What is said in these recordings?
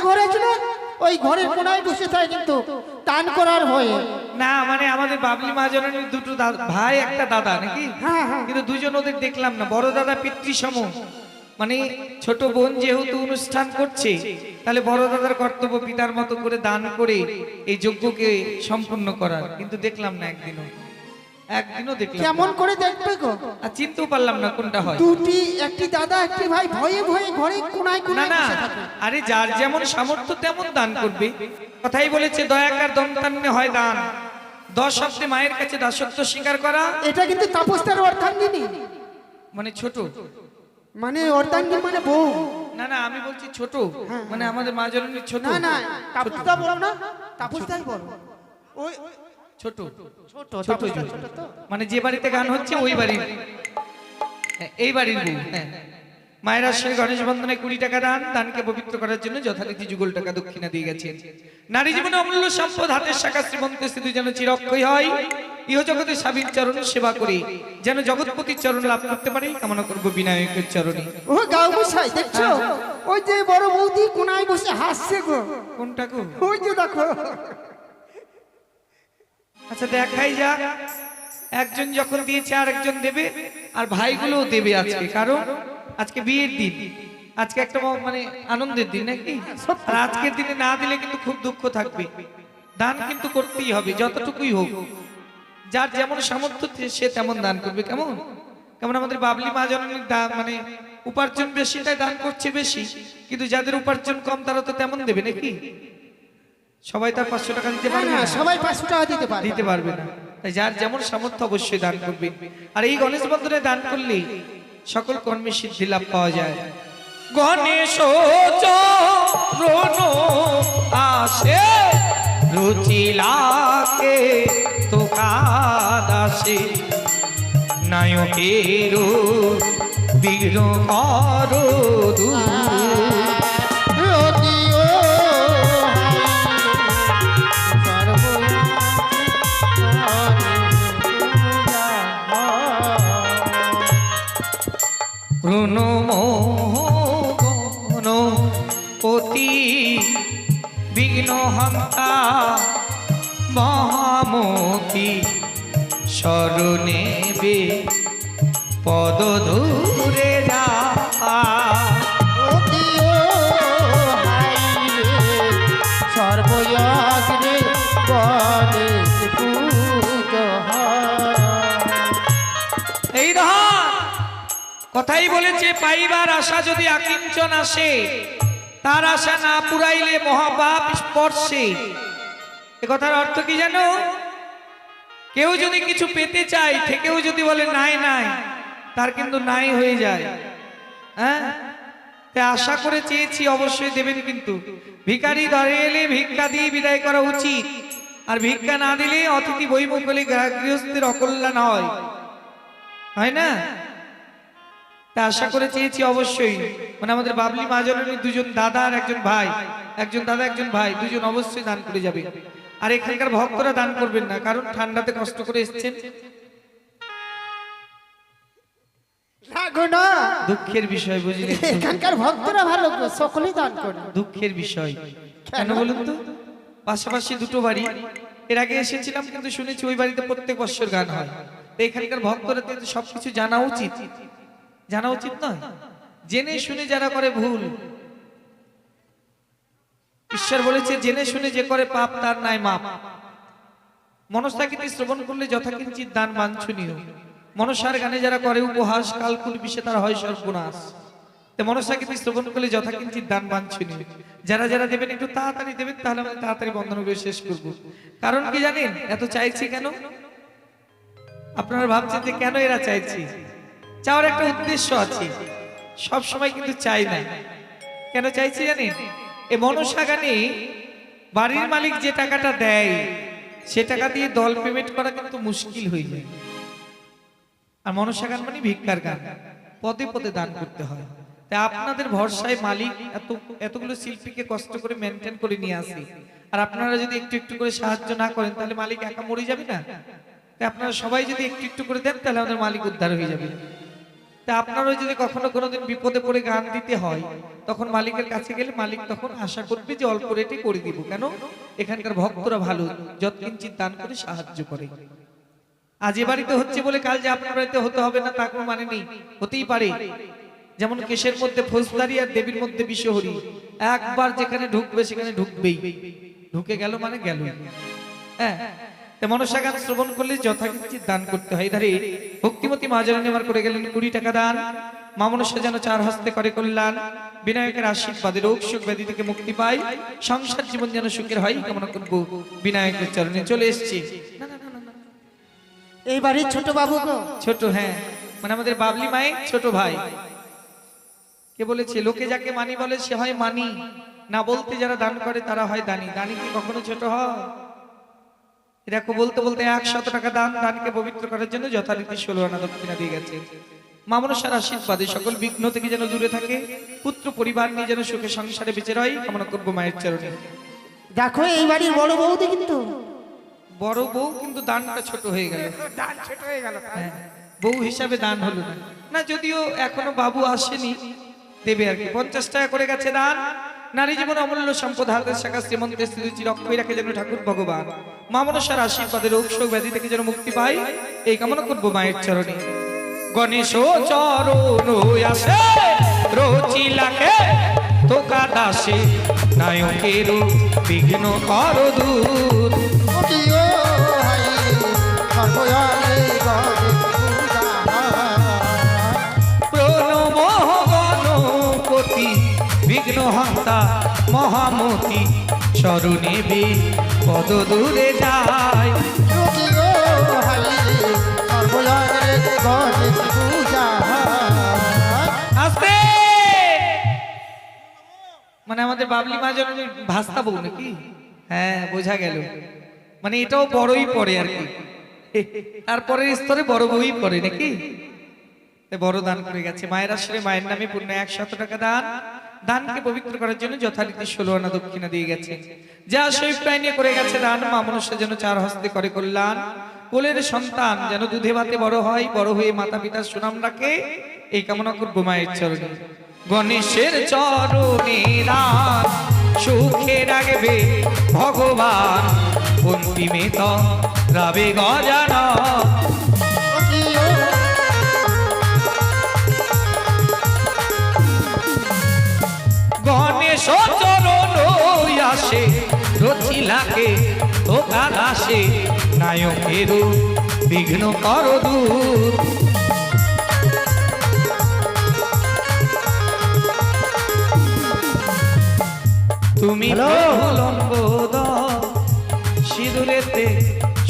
ঘর আছে না? ওই ঘরের কোনায় বসে থাকে কিন্তু দান করার ভয়ে না মানে আমাদের বাবলি মহাজনের দুটো ভাই একটা দাদা নাকি? হ্যাঁ, হ্যাঁ। কিন্তু দুজন ওদের দেখলাম না বড় দাদা পিতৃসম। মানে ছোট বোন যেহেতু অনুষ্ঠান করছে তাহলে বড় দাদার কর্তব্য পিতার মতো করে দান করে এই যজ্ঞকে সম্পূর্ণ করার। কিন্তু দেখলাম না একদিনও। একদিনও দেখলাম কেমন করে দেখবে গো? আর চিনতেও পারলাম না কোনটা হয়। দুটি একটি দাদা একটি ভাই ভয়ে ভয়ে ঘরে কোনায় না কোনায় না আরে যার যেমন সামর্থ্য তেমন দান করবে। কথাই বলেছে দয়াকার দন্তান্নে হয় দান। দশ শব্দে মায়ের কাছে দাসত্ব স্বীকার করা। এটা কিন্তু তাপস্তার অর্ধাঙ্গিনী মানে ছোট। মানে অর্ধাঙ্গিনী মানে বউ। না না আমি বলছি ছোট। মানে আমাদের মা জননী ছোট। না না তাপস্তা বলো না তাপস্তাই বলো। ওই ছোট। ছোট। মানে যে বাড়িতে গান হচ্ছে ওই বাড়ির হ্যাঁ, এই বাড়ির বউ। হ্যাঁ। মায়ের আশ্রয় গণেশ বন্ধনে কুড়ি টাকা দান দানকে পবিত্র করার জন্য যথারীতি যুগল টাকা দক্ষিণা দিয়ে গেছেন। নারী জীবনে অমূল্য সম্পদ হাতের শাখা শ্রীমন্ত স্থিতি যেন চিরক্ষয় হয়। ইহ জগতে স্বামীর চরণ সেবা করে। যেন জগৎপতির চরণ লাভ করতে পারে কামনা করব বিনায়কের চরণে। ও গাও মশাই দেখছ? ওই যে বড় বৌদি কোনায় বসে হাসছে গো। কোনটা গো? ওই যে দেখো। আচ্ছা দেখাই যাক। একজন যখন দিয়েছে আর একজন দেবে, আর ভাইগুলোও দেবে আজকে। কারণ আজকে বিয়ের দিন। আজকে একটা মানে আনন্দের দিন, নাকি? আর আজকের দিনে না দিলে কিন্তু খুব দুঃখ থাকবে। দান কিন্তু করতেই হবে, যতটুকুই হোক। যার যেমন সামর্থ্য, সে তেমন দান করবে। কেমন? কেমন আমাদের বাবলি মা জননীর মানে উপার্জন বেশি তাই দান করছে বেশি, কিন্তু যাদের উপার্জন কম, তারা তো তেমন দেবে, নাকি? সবাই তার পাঁচশো টাকা দিতে পারবে না সবাই পাঁচশো টাকা দিতে পারে দিতে পারবে না। তাই যার যেমন সামর্থ্য অবশ্যই দান করবে। আর এই গণেশ বন্ধনে দান করলে সকল কর্মে সিদ্ধি লাভ পাওয়া যায়। গণেশ আসে রুচিলাকে তো কাদাসে নায়কের বিঘ্ন কর প্রণমোহন পতি বিঘ্ন হন্তা মহামতি স্মরণে বে কথাই বলেছে, পাইবার আশা যদি আকিঞ্চন আসে, তার আশা না পুরাইলে মহাপাপ স্পর্শে। এ কথার অর্থ কি জানো? কেউ যদি কিছু পেতে চায়, থেকেও যদি বলে নাই নাই, তার কিন্তু নাই হয়ে যায়। হ্যাঁ? তাই আশা করে চেয়েছি, অবশ্যই দেবেন কিন্তু। ভিকারি ধরে এলে ভিক্ষা দিয়ে বিদায় করা উচিত। আর ভিক্ষা না দিলে অতিথি বৈমুখ গৃহস্থের অকল্যাণ হয়। হয় না? তা আশা করে চেয়েছি অবশ্যই। মানে আমাদের বাবলি মাজনের দুজন দাদা আর একজন ভাই। একজন দাদা একজন ভাই দুজন অবশ্যই দান করে যাবে। আর এখানকার ভক্তরা দান করবেন না কারণ ঠান্ডাতে কষ্ট করে এসছেন। দুঃখের বিষয় বুঝলেন এখানকার ভক্তরা ভালো সকলেই দান করে দুঃখের বিষয়। কেন? বলুন তো? পাশাপাশি দুটো বাড়ি। এর আগে এসেছিলাম কিন্তু শুনেছি ওই বাড়িতে প্রত্যেক বছর গান হয়। তো এখানকার ভক্তরা সবকিছু জানা উচিত। জানা উচিত নয়। জেনে শুনে যারা করে ভুল, ঈশ্বর বলেছে, জেনে শুনে যে করে পাপ, তার নাই মাপ। মনস্তাকিতে শ্রবণ করলে যথাকিঞ্চিত দান বাঞ্ছনীয়। মনসার গানে যারা করে উপহাস কালকুল বিষে তারা হয় সর্বনাশ। মনসাকিতে শ্রবণ করলে যথাকিঞ্চিত দান বাঞ্ছনীয়। যারা যারা দেবেন একটু তাড়াতাড়ি দেবেন, তাহলে আমরা তাড়াতাড়ি বন্ধনগুলো শেষ করব। কারণ কি জানেন, এত চাইছি কেন? আপনারা ভাবছেন যে কেন এরা চাইছি? চাওয়ার একটা উদ্দেশ্য আছে। সব সময় কিন্তু চাই না। কেন চাইছি জানেন? এই মনসা গানে বাড়ির মালিক যে টাকাটা দেয়, সে টাকা দিয়ে দল পেমেন্ট করা কিন্তু মুশকিল হয়ে যায়। আর মনসা গান মানে ভিক্ষার গান। পদে পদে দান করতে হয়। তাই আপনাদের ভরসায় মালিক এত, এতগুলো শিল্পীকে কষ্ট করে মেনটেন করে নিয়ে আসি। আর আপনারা যদি একটু একটু করে সাহায্য না করেন, তাহলে মালিক একা মরে যাবে না। তাই আপনারা সবাই যদি একটু একটু করে দেন, তাহলে আমাদের মালিক উদ্ধার হয়ে যাবে। তা আপনারও যদি কখনো কোনোদিন বিপদে পড়ে গান দিতে হয়, তখন মালিকের কাছে গেলে মালিক তখন আশা করবে যে অল্প রেটে করে দিব। কেন? এখানকার ভক্তরা ভালো যৎকিঞ্চিত দান করে সাহায্য করে। আজ এ বাড়িতে হচ্ছে বলে কাল যে আপনার বাড়িতে হতে হবে না, তা কোনো মানে নেই। হতেই পারে। যেমন কেশের মধ্যে ফৌজদারি আর দেবীর মধ্যে বিশ্বহরি একবার যেখানে ঢুকবে, সেখানে ঢুকবেই। ঢুকে গেল মানে গেল হ্যাঁ মনসা গান শ্রবণ করলে যথাকিঞ্চিত দান করতে হয়। ধারে ভক্তিমতী মহাজনী আমার করে গেলেন কুড়ি টাকা দান। মা মনসা যেন চার হস্তে করে কল্যাণ। বিনায়কের আশীর্বাদে রোগ সুখ ব্যাধি থেকে মুক্তি পাই সংসার জীবন যেন সুখের হয় কামনা করব বিনায়কের চরণে। চলে এসছি। না না না না না এই বাড়ির ছোট বাবু ছোট হ্যাঁ। মানে আমাদের বাবলি মায়ের ছোট ভাই। কে বলেছে লোকে যাকে মানি বলে সে হয় মানি। না বলতে যারা দান করে তারা হয় দানি। দানি কি কখনো ছোট হয়? দেখো বলতে বলতে একশত টাকা দান দানকে পবিত্র করার জন্য যথারীতি ষোলো আনা দক্ষিণা দিয়ে গেছে। মামনসার আশীর্বাদে সকল বিঘ্ন থেকে যেন দূরে থাকে পুত্র পরিবার নিয়ে যেন সুখে সংসারে বেঁচে রয় কামনা করব মায়ের চরণে। দেখো এই বাড়ির বড় বৌদি কিন্তু। বড় বউ কিন্তু দানটা ছোট হয়ে গেল। দান ছোট হয়ে গেল হ্যাঁ, বউ হিসাবে দান হলো না। না যদিও এখনও বাবু আসেনি দেবে আর কি। পঞ্চাশ টাকা করে গেছে দান। নারী জীবন অমূল্য সম্পদ হাতের শাখা শ্রীমন্তের স্ত্রী রক্ষই রাখে যেন ঠাকুর ভগবান। মা মনসার আশীর্বাদে রোগ, শোক ব্যাধি থেকে যেন মুক্তি পাই এই কামনা করব মায়ের চরণে। গণেশ চরণ আসে, রোচি লাগে তোকা দাসে নায়কের বিঘ্ন কর দূর। হন্তা মহামতি চরণে বে, পদ দূরে যায়। মানে আমাদের বাবলি মা যেন ভাস্তা বউ নাকি? হ্যাঁ বোঝা গেল। মানে এটাও বড়ই পড়ে আর কি। তারপরের স্তরে বড় বউই পড়ে নাকি? বড় দান করে গেছে। মায়ের আসলে মায়ের নামে পূর্ণ একশত টাকা দান। দানকে পবিত্র করার জন্য যথারীতি ষোলো আনা দক্ষিণা দিয়ে গেছে। যা শৈব নিয়ে করে গেছে দান মা মনুষ্য যেন চার হস্তে করে কল্যাণ। কোলের সন্তান যেন দুধে ভাতে বড় হয়, বড় হয়ে মাতা পিতার সুনাম রাখে, এই কামনা করব মায়ের চরণে। গণেশের চরণে রাত সুখে রাখবে ভগবান। অন্তিমে তো রাবে গজানা রচিলাকে ধোকা দাসে নায়কের বিঘ্ন কর দূর। তুমি? লম্বোদ সিঁদুরেতে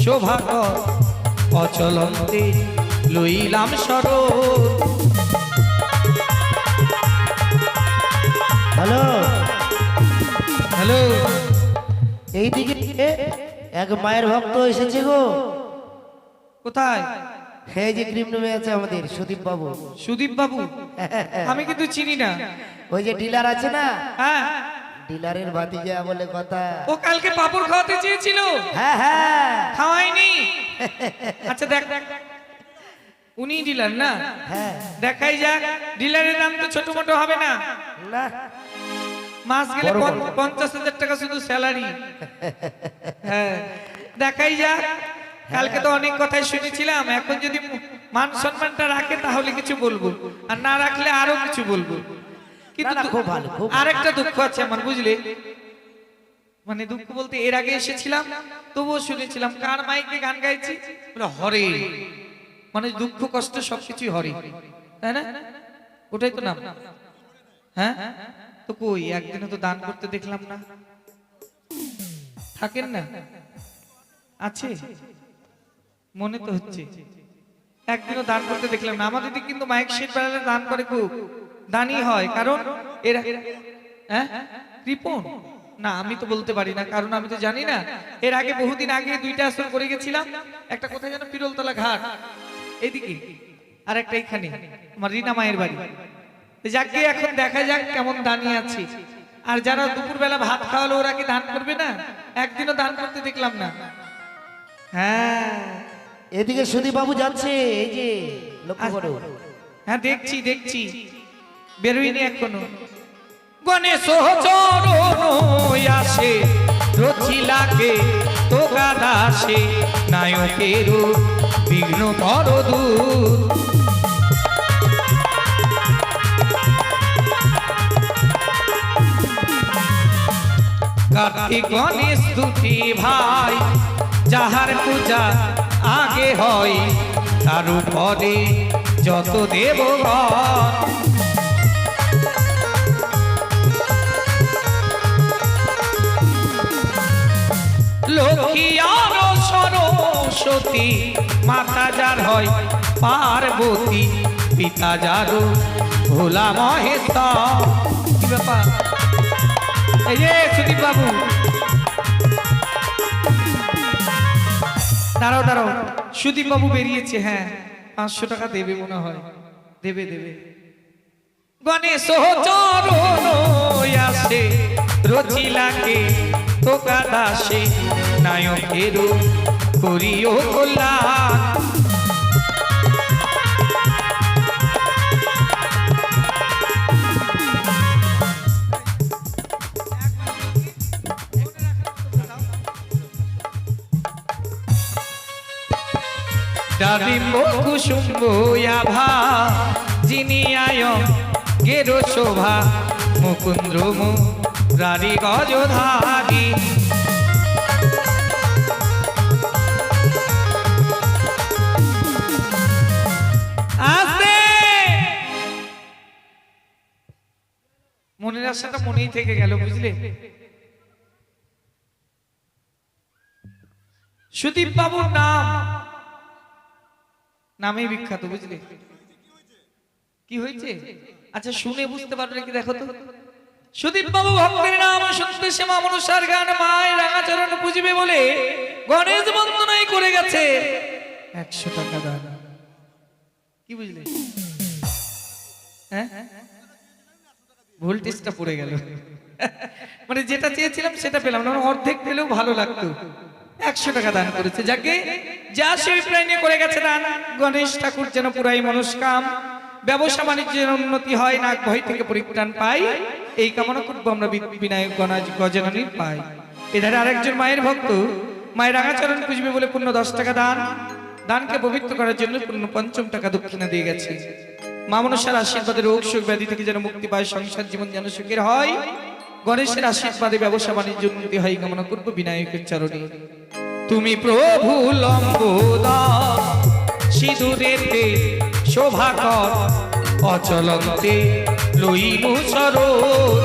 শোভাকর অচলন্তে লইলাম হ্যালো হ্যালো? এইদিকে এক মায়ের ভক্ত এসেছে গো। কোথায়? এই যে ক্রিম নেমে আছে আমাদের সুদীপ বাবু সুদীপ বাবু আমি কিন্তু চিনি না। ওই যে ডিলার আছে না? হ্যাঁ। ডিলারের ভাতিজা বলে কথা। ও কালকে পাপড় খাওয়াতে চেয়েছিল। হ্যাঁ হ্যাঁ। খাওয়াইনি আচ্ছা দেখ। দেখ উনি ডিলার না? হ্যাঁ। দেখাই যাক ডিলারের দাম তো ছোট মোটো হবে না। না। মাস গেলে। পঞ্চাশ হাজার টাকা শুধু স্যালারি হ্যাঁ দেখাই যাক। কালকে তো অনেক কথাই শুনেছিলাম এখন যদি মান সম্মানটা রাখে তাহলে কিছু বলব আর না রাখলে আরও কিছু বলব। কিন্তু খুব ভালো, আরেকটা দুঃখ আছে আমার বুঝলে? মানে দুঃখ বলতে এর আগে এসেছিলাম তবুও শুনেছিলাম কার মাইকে গান গাইছি? বলে হরে। মানে দুঃখ কষ্ট সবকিছুই হরে। তাই না? ওটাই তো নাম। হ্যাঁ? তো কই? একদিনও তো দান করতে দেখলাম না। থাকেন না? আছে? মনে তো হচ্ছে। একদিনও দান করতে দেখলাম না। আমাদের দিকে কিন্তু মাইক সেট বানালে দান করে খুব। দানই হয়, কারণ এরা হ্যাঁ? কৃপণ। না, আমি তো বলতে পারি না, কারণ আমি তো জানি না। এর আগে বহুদিন আগে দুইটা আসর করে গেছিলাম। একটা কোথায় যেন পিরলতলা ঘাট। এইদিকে। আর একটা এখানে আমার রিনা মায়ের বাড়ি। যাকে এখন দেখা যাক কেমন দাঁড়িয়ে আছে। আর যারা দুপুরবেলা ভাত খাওয়ালো ওরা কি দান করবে না? একদিনও দান করতে দেখলাম না। হ্যাঁ। এদিকে সুদীপ বাবু যাচ্ছে এই যে করো। হ্যাঁ দেখছি দেখছি। বেরোয়নি এখনও। গণেশ আসে রচিলাকে তো দাসে নায়কের বিঘ্ন কর দূর কার্তিক গণেশ দুটি ভাই, যাহার পূজা আগে হয় তার উপরে যত দেবগণ। লক্ষ্মী আর সরস্বতী মাতা যার হয় পার্বতী, পিতা যারও ভোলা মহেশ্বর। কি ব্যাপার? দাঁড়াও দাঁড়াও। সুদীপ বাবু বেরিয়েছে হ্যাঁ। পাঁচশো টাকা দেবে মনে হয়। দেবে দেবে। গণেশ আসে। রচিলাকে তোকা দাসে নায়কের করিও কল্যাণ। ডালিম্ব কুসুম্ব আভা যিনি মনের আশাটা মনেই থেকে গেল বুঝলে? সুদীপ বাবুর নাম নামেই বিখ্যাত, বুঝলে? কি হয়েছে? আচ্ছা শুনে বুঝতে পারবে নাকি, দেখো তো। সুদীপ বাবু ভক্তের নাম শুনতে শ্যামা মনুষার গান মায়, রাঙাচরণ পুজিবে বলে গণেশ বন্দনাই করে গেছে একশো টাকা দান। কি বুঝলে? হ্যাঁ? ভোল্টেজটা পড়ে গেল। মানে যেটা চেয়েছিলাম সেটা পেলাম না মানে অর্ধেক পেলেও ভালো লাগতো। একশো টাকা দান করেছে। যাকে যা সে অভিপ্রায় নিয়ে করে গেছে দান, গণেশ ঠাকুর যেন পুরাই মনস্কাম, ব্যবসা বাণিজ্যের উন্নতি হয় না ভয় থেকে পরিত্রাণ পাই, এই কামনা করব আমরা বিনায়ক গণাজ গজননী পাই। এধারে আরেকজন মায়ের ভক্ত, মায়ের রাঙাচরণ পুজবে বলে পূর্ণ দশ টাকা দান, দানকে পবিত্র করার জন্য পূর্ণ পঞ্চম টাকা দক্ষিণা দিয়ে গেছে। মা মনসার আশীর্বাদে রোগ সুখ ব্যাধি থেকে যেন মুক্তি পায়, সংসার জীবন যেন সুখের হয়, গণেশের আশীর্বাদে ব্যবসা বাণিজ্য উন্নতি হয়, কামনা করব বিনায়কের চরণে। তুমি প্রভু লম্বোদা, সিঁদুরেতে শোভাকর অচলন্তে লইনু সরোজ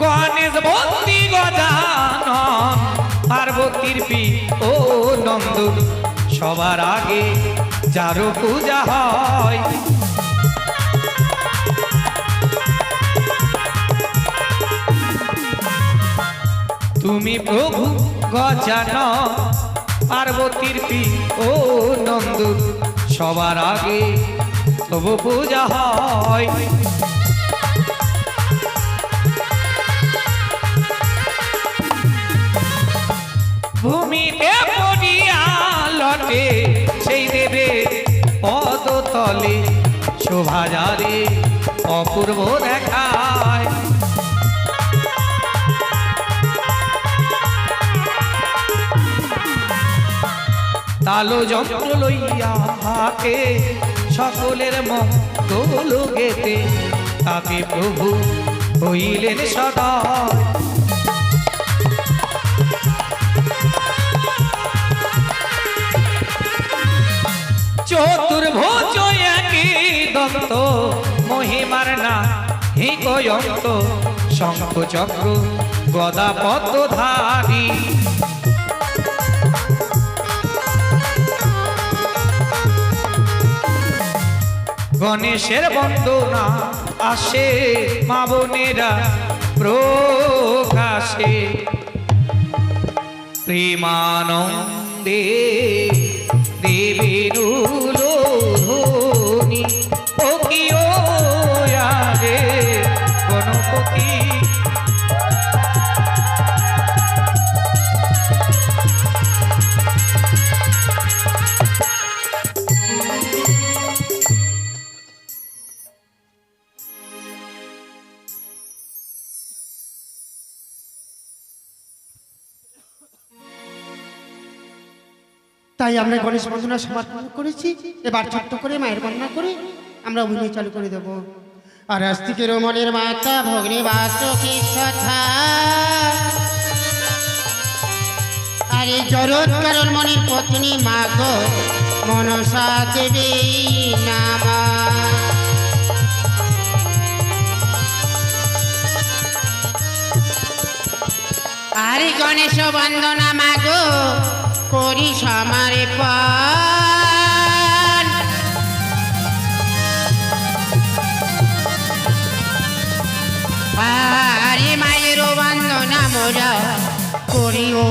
গণেশ বন্দি গজানন, পার্বতীর পি ও নন্দ সবার আগে যারও পূজা হয়। তুমি প্রভু গজান পার্বতীর পি ও নন্দ, সবার আগে তবু পূজা হয়। ভূমিতে পড়িয়া লটে সেই দেবে পদতলে শোভাজারে অপূর্ব দেখায়। তালো যন্ত্র লইয়া হাতে সকলের মঙ্গল গেতে তাতে প্রভু হইলেন সদয়। চতুর্ভুজ একই দন্ত, মহিমার না হিকয়ন্ত শঙ্খ চক্র গদা পদ্মধারী গণেশের বন্দনা আসে মা বোনেরা প্রকাশে। প্রেমানন্দে তাই আমরা গণেশ বন্দনা সমর্পণ করেছি। এবার ছোট্ট করে মায়ের বন্দনা করে আমরা অভিনয় চালু করে দেব। আর আস্তিকের মনের মাতা ভগ্নী বাসকি কথা মনের পত্নী মাগ মনসা দেবী নামা। আরে গণেশ বন্দনা মাগো করি সমারে পান। আরে মায়ের বন্দনা মোরা করি ও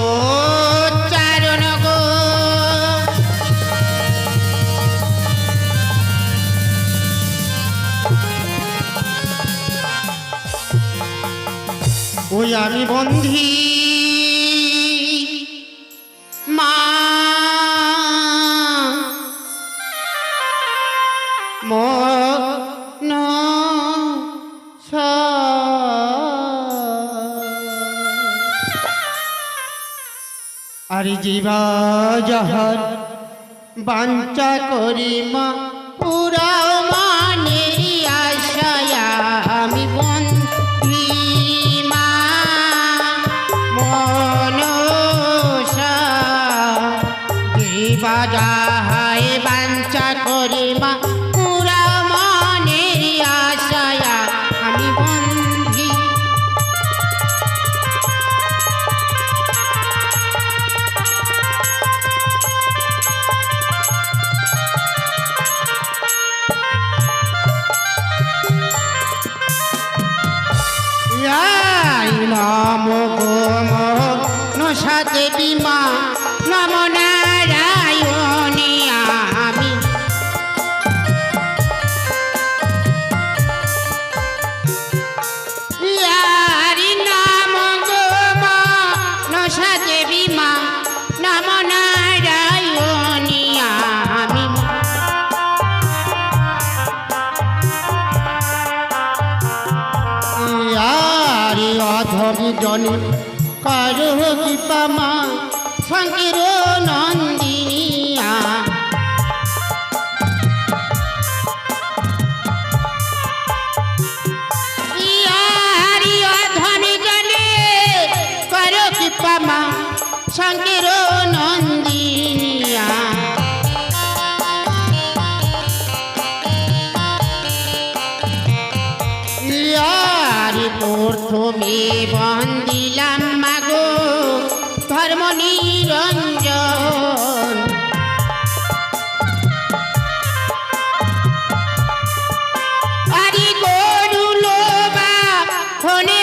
ওই আমি বন্ধি আরে জীবা জহর বাঞ্চা করি মা পুরা জনি। কারও কৃপা মা সঙ্গে নন্দিনিয়া Honey.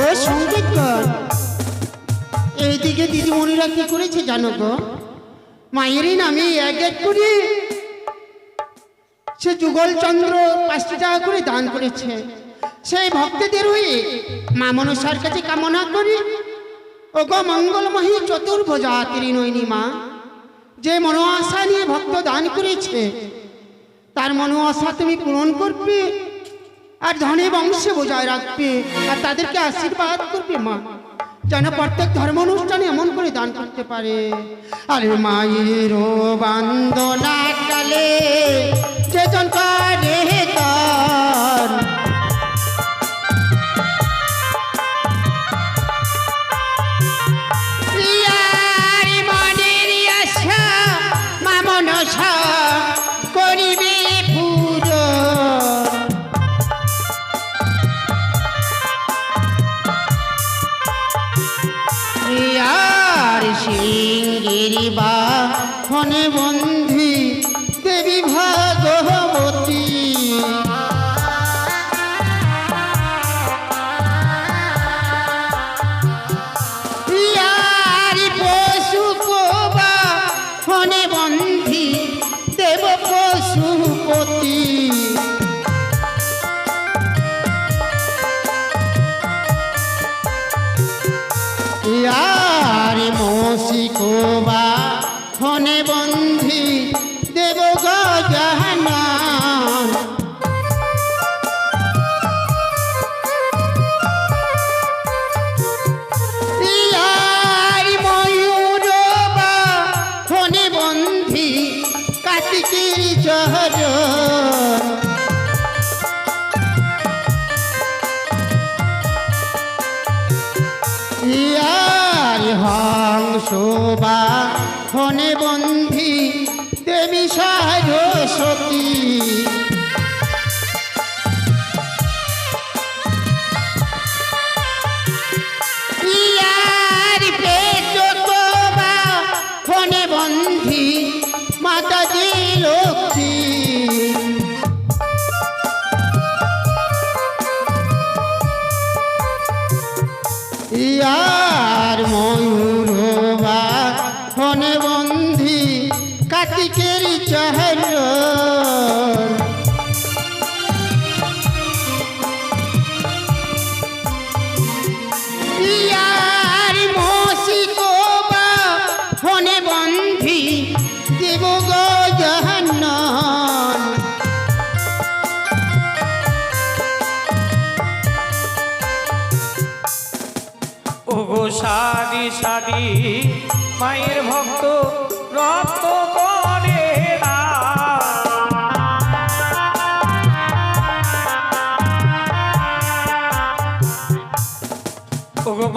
ও সংগীত কর। এইদিকে দিদিমণিরা কি করেছে জানো গো? মায়েরই নামে এক এক করে সে যুগল চন্দ্র পাঁচটি টাকা করে দান করেছে। সেই ভক্তদের হয়ে মা মনসার কাছে কামনা করি। ও গো মঙ্গলময়ী চতুর্ভুজা ত্রিনয়নী মা, যে মনো আশা নিয়ে ভক্ত দান করেছে, তার মনো আশা তুমি পূরণ করবে। আর ধনে বংশে বজায় রাখবে। আর তাদেরকে আশীর্বাদ করবে মা। যেন প্রত্যেক ধর্ম অনুষ্ঠানে এমন করে দান করতে পারে। আরে মায়ের বান্দনা কালে চেতন করে তার। করিবে সিংগিরি বা সাদি মায়ের ভক্ত রক্ত করে না ওগো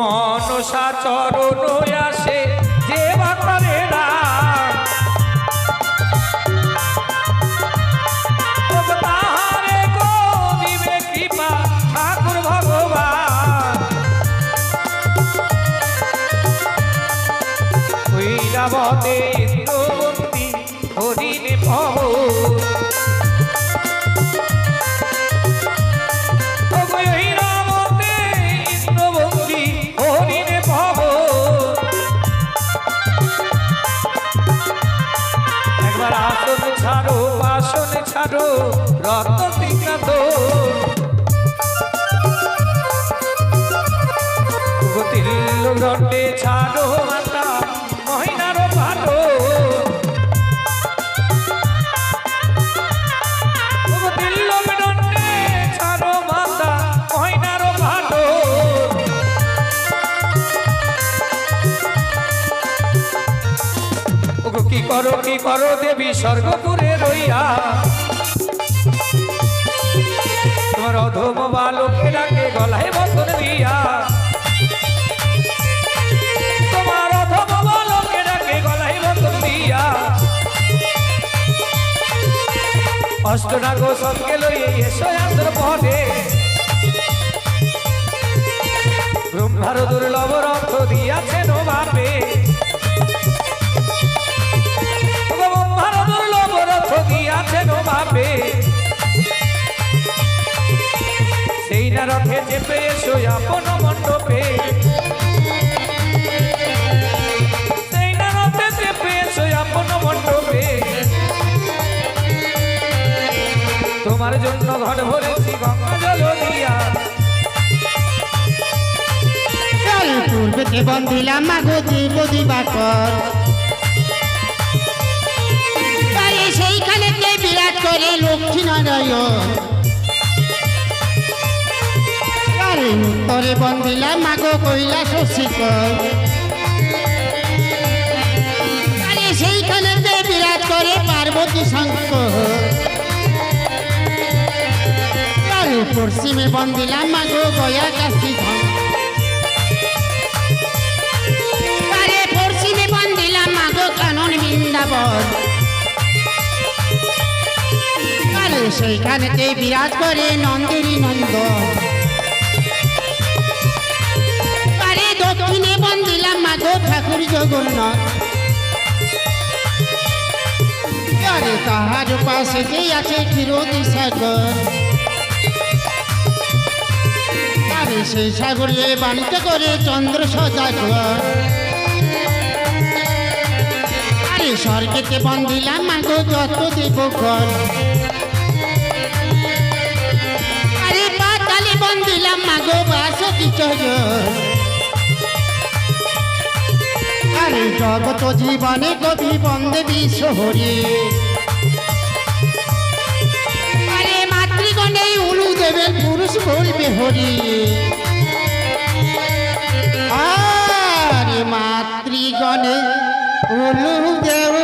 দণ্ডে ছাড়ো মাতা মহিনারো ভালো। কি করো কি করো দেবী স্বর্গপুরে রইয়া? তোমার অধম বালকে ডাকে গলায় বন্ধন অষ্টনাগ আন্দর পদে ব্রহ্মার দুর্লভ রথ দিয়াছেন বাপে ব্রহ্মার দুর্লভ রথ দিয়াছেন বাপে সেই না রথে চেপে এসো, আপন মণ্ডপে জন্য ঘর ভরেছি, গঙ্গা জল দিয়া। পূর্বেতে বন্দিলাম, মাগো জীব দিবাকর আরে সেইখানেতে বিরাট করে লক্ষ্মী নারায়ণ আরে উত্তরে বন্দিলাম, মাগো কৈলাস শিকর আরে সেইখানেতে বিরাট করে পার্বতী শঙ্কর। পশ্চিমে বন্দিলাম মাগো গয়া কাশী ধন আরে পশ্চিমে বন্দিলাম মাগো কানন বৃন্দাবন। আরে সেইখানেতে বিরাজ করে নন্দিনী নন্দন। আরে দক্ষিণে বন্দিলাম মাগো মাগো ঠাকুর জগন্নাথ। তাহার পাশে যে আছে ক্ষীরোদি সাগর। সেই সাগরে বাণিজ্য করে চন্দ্র সদাগর আরে স্বর্গেতে বন্দিলাম মাগো যত দেবগণ আরে পাতালে বন্দিলাম মাগো বাসতি আরে জগত জীবনে কবি বন্দে বিশ্বহরি। আরে মাতৃগণে উলু দেবেন পুরুষ বলবে হরি। আরে মাতৃগণে উলু দেব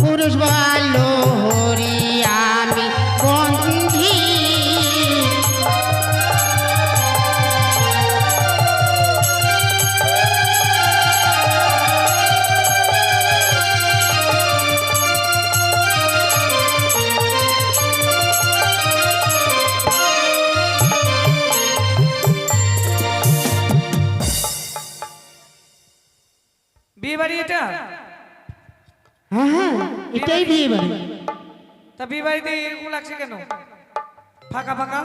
পুরুষ ভালো বিয়ে বাড়ি এটা? হ্যাঁ হ্যাঁ এটাই বিয়ে বাড়ি তা বিয়ে বাড়িতে এরকম লাগছে কেন? ফাঁকা ফাঁকা?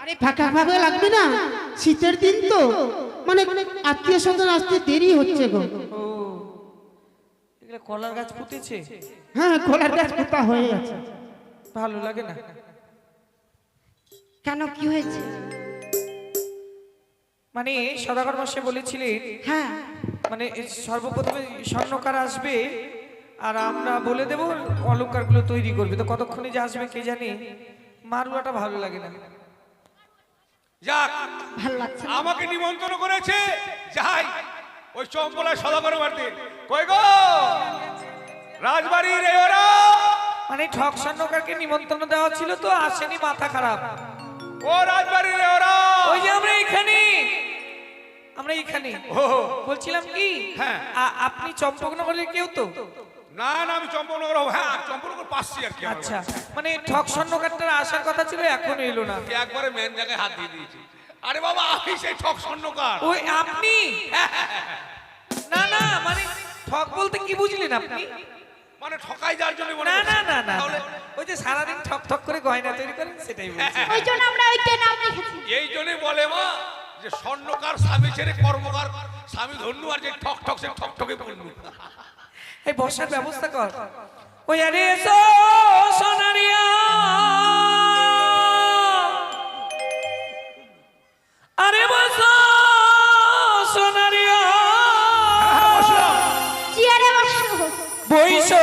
আরে ফাঁকা ফাঁকা লাগবে না। শীতের দিন তো। মানে আত্মীয় স্বজন আসতে দেরি হচ্ছে গো। ও এগুলো কলার গাছ পুঁতেছে? হ্যাঁ খোলার গাছ পোতা হয়ে গেছে। ভালো লাগে না। কেন কি হয়েছে? মানে সদাগর মাসে বলেছিলেন হ্যাঁ। মানে সর্বপ্রথমে স্বর্ণকার আসবে আর আমরা বলে দেব অলঙ্কারগুলো তৈরি করবে। তো কতক্ষণে যে আসবে কে জানে? মারুয়াটা ভালো লাগে না। যাক ভালো লাগছে আমাকে নিমন্ত্রণ করেছে যাই ওই চম্পলা সদাগর বাড়িতে কই গো? রাজবাড়ির ওরা? মানে ঠক স্বর্ণকারকে নিমন্ত্রণ দেওয়া ছিল তো আসেনি মাথা খারাপ। ও রাজবাড়ির আমরা এখানে। ও বলছিলাম কি? হ্যাঁ। আপনি চম্পকনগরের কেউ তো? না না আমি হ্যাঁ পাচ্ছি আর কি আচ্ছা। মানে ঠক স্বর্ণকারটার আসার কথা ছিল এখনও এলো না। একবারে মেন জায়গায় হাত দিয়ে দিয়েছি। আরে বাবা আমি সেই ঠক স্বর্ণকার। ওই আপনি? না না মানে ঠক বলতে কি বুঝলেন আপনি? মানে ঠকাই যার জন্য না না না ওই যে সারাদিন ঠক ঠক করে গয়না তৈরি করেন সেটাই বলছি। ওই জন্য আমরা ওইটা নাম রেখেছি এই জন্যই বলে মা যে স্বর্ণকার স্বামী ছেড়ে কর্মকার স্বামী ধন্য আর যে ঠক ঠক সে ঠক ঠকে পড়ল এই বর্ষার ব্যবস্থা কর। ওই আরে সোনারিয়া। আরে বসো সোনারিয়া। বসো। বৈশো